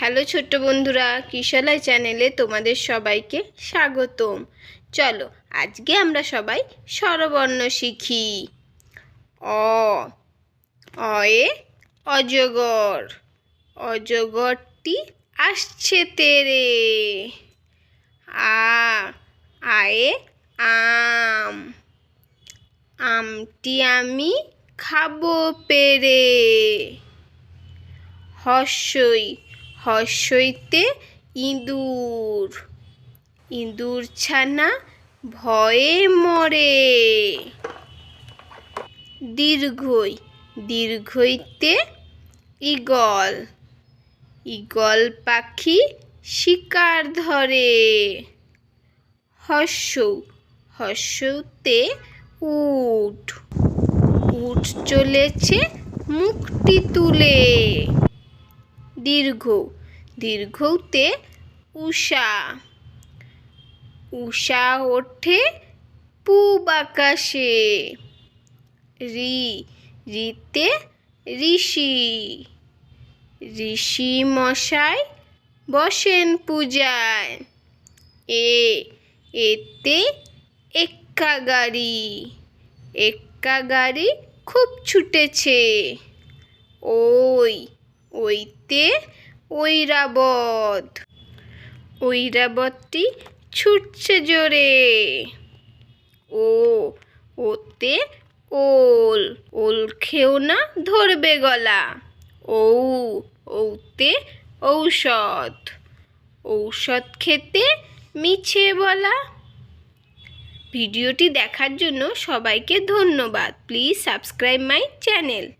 Hello ছোট্ট বন্ধুরা, কিশলাই চ্যানেলে তোমাদের সবাইকে স্বাগতম। চলো, আজকে আমরা সবাই স্বরবর্ণ শিখি। অ, অয়ে, অজগর। অজগরটি আসছে তেরে। আ, আয়ে, আম। আমটি আমি খাব পেরে। হর্ষই হর্ষইতে ইঁদুর। ইঁদুর ছানা ভয়ে মরে। দীর্ঘই, দীর্ঘইতে ঈগল। ঈগল পাখি শিকার ধরে। হর্ষ, হর্ষতে উট। উট চলেছে মুখটি তুলে। দীর্ঘ দীর্ঘতে উষা। উষা ওঠে পূব আকাশে। রি, রিতে ঋষি। ঋষি মশাই বসেন পূজায়। এ, এতে এক্কা গাড়ি। এক্কা গাড়ি খুব ছুটেছে। ওই, ওইতে ঐরাবত। ঐরাবতটি ছুটছে জোরে। ও, ওতে ওল ওল খেও না ধরবে গলা। ঔ ঔতে ঔষধ। ঔষধ খেতে মিছে বলা। ভিডিওটি দেখার জন্য সবাইকে ধন্যবাদ। Please subscribe my channel.